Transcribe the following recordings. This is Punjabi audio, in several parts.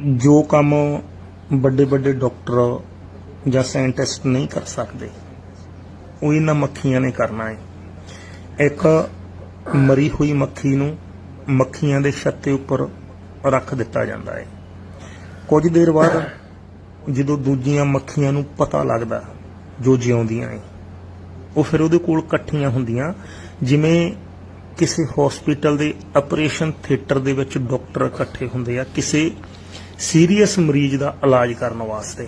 ਜੋ ਕੰਮ ਵੱਡੇ ਵੱਡੇ ਡਾਕਟਰ ਜਾਂ ਸਾਇੰਟਿਸਟ ਨਹੀਂ ਕਰ ਸਕਦੇ, ਉਹ ਇਹਨਾਂ ਮੱਖੀਆਂ ਨੇ ਕਰਨਾ ਹੈ। ਇੱਕ ਮਰੀ ਹੋਈ ਮੱਖੀ ਨੂੰ ਮੱਖੀਆਂ ਦੇ ਛੱਤੇ ਉੱਪਰ ਰੱਖ ਦਿੱਤਾ ਜਾਂਦਾ ਹੈ। ਕੁਝ ਦੇਰ ਬਾਅਦ ਜਦੋਂ ਦੂਜੀਆਂ ਮੱਖੀਆਂ ਨੂੰ ਪਤਾ ਲੱਗਦਾ ਜੋ ਜਿਉਂਦੀਆਂ ਹੈ ਉਹ ਫਿਰ ਉਹਦੇ ਕੋਲ ਇਕੱਠੀਆਂ ਹੁੰਦੀਆਂ। ਜਿਵੇਂ ਕਿਸੇ ਹਸਪੀਟਲ ਦੇ ਆਪਰੇਸ਼ਨ ਥੀਏਟਰ ਦੇ ਵਿੱਚ ਡਾਕਟਰ ਇਕੱਠੇ ਹੁੰਦੇ ਆ, ਕਿਸੇ ਸੀਰੀਅਸ ਮਰੀਜ਼ ਦਾ ਇਲਾਜ ਕਰਨ ਵਾਸਤੇ।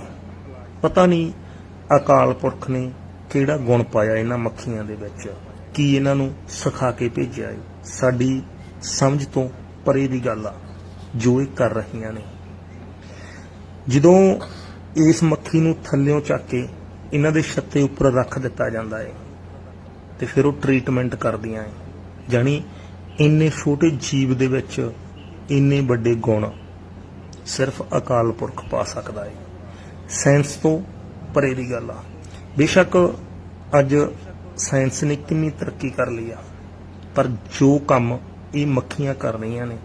ਪਤਾ ਨਹੀਂ ਅਕਾਲ ਪੁਰਖ ਨੇ ਕਿਹੜਾ ਗੁਣ ਪਾਇਆ ਇਹਨਾਂ ਮੱਖੀਆਂ ਦੇ ਵਿੱਚ। ਕੀ ਇਹਨਾਂ ਨੂੰ ਸਿਖਾ ਕੇ ਭੇਜਿਆ ਹੈ ਸਾਡੀ ਸਮਝ ਤੋਂ ਪਰੇ ਦੀ ਗੱਲ ਆ, ਜੋ ਇਹ ਕਰ ਰਹੀਆਂ ਨੇ। ਜਦੋਂ ਇਸ ਮੱਖੀ ਨੂੰ ਥੱਲਿਓਂ ਚੱਕ ਕੇ ਇਹਨਾਂ ਦੇ ਛੱਤੇ ਉੱਪਰ ਰੱਖ ਦਿੱਤਾ ਜਾਂਦਾ ਹੈ ਤੇ ਫਿਰ ਉਹ ਟ੍ਰੀਟਮੈਂਟ ਕਰਦੀਆਂ ਹੈ ਜਾਨੀ ਇੰਨੇ ਛੋਟੇ ਜੀਵ ਦੇ ਵਿੱਚ ਇੰਨੇ ਵੱਡੇ ਗੁਣ ਸਿਰਫ ਅਕਾਲ ਪੁਰਖ ਪਾ ਸਕਦਾ ਹੈ ਸਾਇੰਸ ਤੋਂ ਪਰੇ ਦੀ ਗੱਲ ਆ। ਬੇਸ਼ੱਕ ਅੱਜ ਸਾਇੰਸ ਨੇ ਕਿੰਨੀ ਤਰੱਕੀ ਕਰ ਲਈ ਆ, ਪਰ ਜੋ ਕੰਮ ਇਹ ਮੱਖੀਆਂ ਕਰ ਰਹੀਆਂ ਨੇ,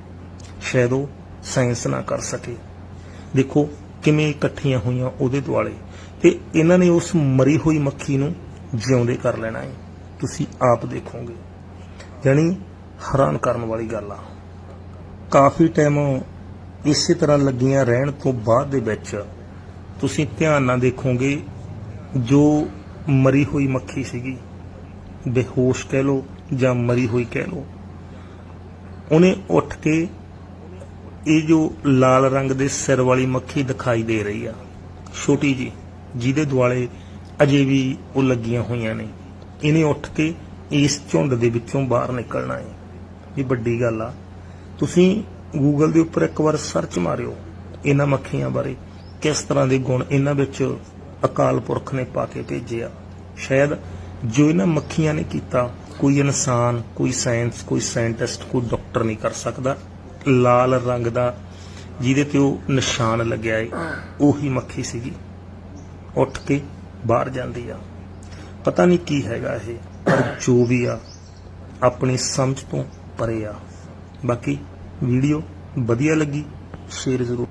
ਸ਼ਾਇਦ ਉਹ ਸਾਇੰਸ ਨਾ ਕਰ ਸਕੇ। ਦੇਖੋ ਕਿਵੇਂ ਇਕੱਠੀਆਂ ਹੋਈਆਂ ਉਹਦੇ ਦੁਆਲੇ। ਤੇ ਇਹਨਾਂ ਨੇ ਉਸ ਮਰੀ ਹੋਈ ਮੱਖੀ ਨੂੰ ਜਿਉਂਦੇ ਕਰ ਲੈਣਾ ਹੈ ਤੁਸੀਂ ਆਪ ਦੇਖੋਗੇ। ਯਾਨੀ ਹੈਰਾਨ ਕਰਨ ਵਾਲੀ ਗੱਲ ਆ। ਕਾਫੀ ਟਾਈਮ ਇਸੇ ਤਰ੍ਹਾਂ ਲੱਗੀਆਂ ਰਹਿਣ ਤੋਂ ਬਾਅਦ ਦੇ ਵਿੱਚ ਤੁਸੀਂ ਧਿਆਨ ਨਾਲ ਦੇਖੋਗੇ, ਜੋ ਮਰੀ ਹੋਈ ਮੱਖੀ ਸੀਗੀ, ਬੇਹੋਸ਼ ਕਹਿ ਲੋ ਜਾਂ ਮਰੀ ਹੋਈ ਕਹਿ ਲੋ ਉਹਨੇ ਉੱਠ ਕੇ ਇਹ ਜੋ ਲਾਲ ਰੰਗ ਦੇ ਸਿਰ ਵਾਲੀ ਮੱਖੀ ਦਿਖਾਈ ਦੇ ਰਹੀ ਆ, ਛੋਟੀ ਜੀ ਜਿਹਦੇ ਦੁਆਲੇ ਅਜੇ ਵੀ ਉਹ ਲੱਗੀਆਂ ਹੋਈਆਂ ਨੇ। ਇਹਨੇ ਉੱਠ ਕੇ ਇਸ ਝੁੰਡ ਦੇ ਵਿੱਚੋਂ ਬਾਹਰ ਨਿਕਲਣਾ ਹੈ। ਇਹ ਵੱਡੀ ਗੱਲ ਆ। ਤੁਸੀਂ ਗੂਗਲ ਦੇ ਉੱਪਰ ਇੱਕ ਵਾਰ ਸਰਚ ਮਾਰਿਓ, ਇਹਨਾਂ ਮੱਖੀਆਂ ਬਾਰੇ। ਕਿਸ ਤਰ੍ਹਾਂ ਦੇ ਗੁਣ ਇਹਨਾਂ ਵਿੱਚ ਅਕਾਲ ਪੁਰਖ ਨੇ ਪਾ ਕੇ ਭੇਜਿਆ ਸ਼ਾਇਦ ਜੋ ਇਹਨਾਂ ਮੱਖੀਆਂ ਨੇ ਕੀਤਾ, ਕੋਈ ਇਨਸਾਨ, ਕੋਈ ਸਾਇੰਸ ਕੋਈ ਸਾਇੰਟਿਸਟ ਕੋਈ ਡਾਕਟਰ ਨਹੀਂ ਕਰ ਸਕਦਾ। ਲਾਲ ਰੰਗ ਦਾ, ਜਿਹਦੇ ਤੇ ਉਹ ਨਿਸ਼ਾਨ ਲੱਗਿਆ ਏ, ਉਹੀ ਮੱਖੀ ਸੀਗੀ। ਉੱਠ ਕੇ ਬਾਹਰ ਜਾਂਦੀ ਆ। ਪਤਾ ਨਹੀਂ ਕੀ ਹੈਗਾ ਇਹ, ਪਰ ਜੋ ਵੀ ਆ, ਆਪਣੀ ਸਮਝ ਤੋਂ ਪਰੇ ਆ। ਬਾਕੀ ਵੀਡੀਓ ਵਧੀਆ ਲੱਗੀ ਸ਼ੇਅਰ ਜ਼ਰੂਰ